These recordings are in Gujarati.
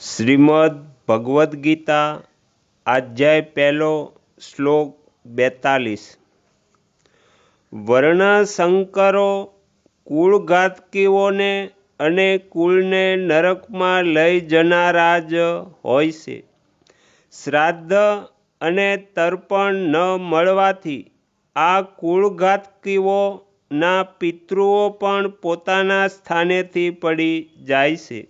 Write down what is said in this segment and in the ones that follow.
શ્રીમદ્ ભગવદ્ ગીતા, અધ્યાય પહેલો શ્લોક બેતાલીસ. વર્ણશંકરો કુળઘાતકીઓને અને કુળને નરકમાં લઈ જનારા જ હોય છે. શ્રાદ્ધ અને તર્પણ ન મળવાથી આ કુળઘાતકીઓના પિતૃઓ પણ પોતાના સ્થાનેથી પડી જાય છે.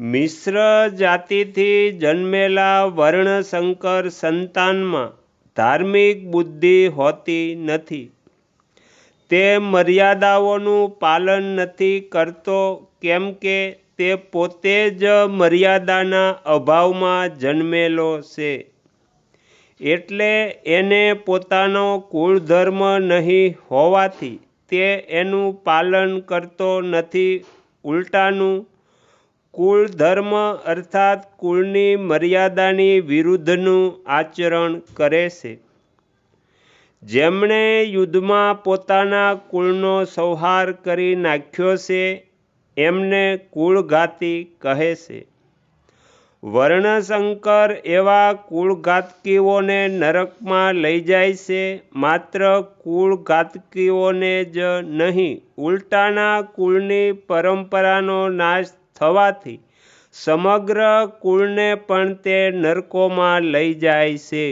મિશ્ર જાતિથી જન્મેલા વર્ણશંકર સંતાનમાં ધાર્મિક બુદ્ધિ હોતી નથી. તે મર્યાદાઓનું પાલન નથી કરતો, કેમ કે તે પોતે જ મર્યાદાના અભાવમાં જન્મેલો છે. એટલે એને પોતાનો કુળધર્મ નહીં હોવાથી તે એનું પાલન કરતો નથી, ઉલટાનું કુળ ધર્મ અર્થાત કુળની મર્યાદાની વિરુદ્ધનું આચરણ કરે છે. જેમણે યુદ્ધમાં પોતાના કુળનો સંહાર કરી નાખ્યો છે, એમને કુળઘાતી કહે છે. વર્ણશંકર એવા કુળઘાતકીઓને નરકમાં લઈ જાય છે, માત્ર કુળઘાતકીઓને જ નહીં, ઉલટાના કુળની પરંપરાનો નાશ થવાથી સમગ્ર કુળને પણ તે નરકોમાં લઈ જાય છે.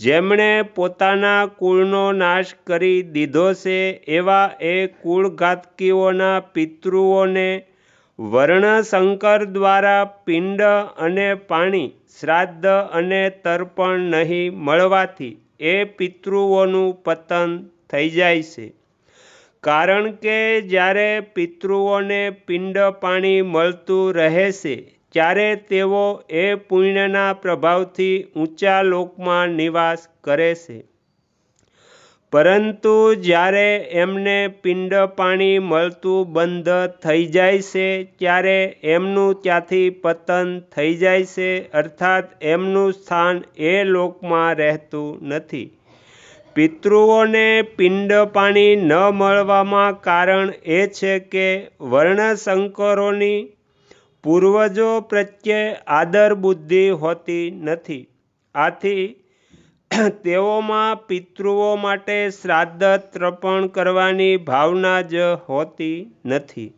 જેમણે પોતાના કુળનો નાશ કરી દીધો છે, એવા એ કુળઘાતકીઓના પિતૃઓને વર્ણશંકર દ્વારા પિંડ અને પાણી, શ્રાદ્ધ અને તર્પણ નહીં મળવાથી એ પિતૃઓનું પતન થઈ જાય છે. કારણ કે જ્યારે પિતૃઓને પિંડ પાણી મળતું રહેશે ત્યારે તેઓ એ પુણ્યના પ્રભાવથી ઊંચા લોકમાં નિવાસ કરે છે. પરંતુ જ્યારે એમને પિંડ પાણી મળતું બંધ થઈ જાય છે, ત્યારે એમનું ત્યાંથી પતન થઈ જાય છે, અર્થાત એમનું સ્થાન એ લોકમાં રહેતું નથી. પિતૃઓને પિંડ પાણી ન મળવામાં કારણ એ છે કે વર્ણશંકરોની પૂર્વજો પ્રત્યે આદર બુદ્ધિ હોતી નથી. આથી તેઓમાં પિતૃઓ માટે શ્રાદ્ધ તર્પણ કરવાની ભાવના જ હોતી નથી.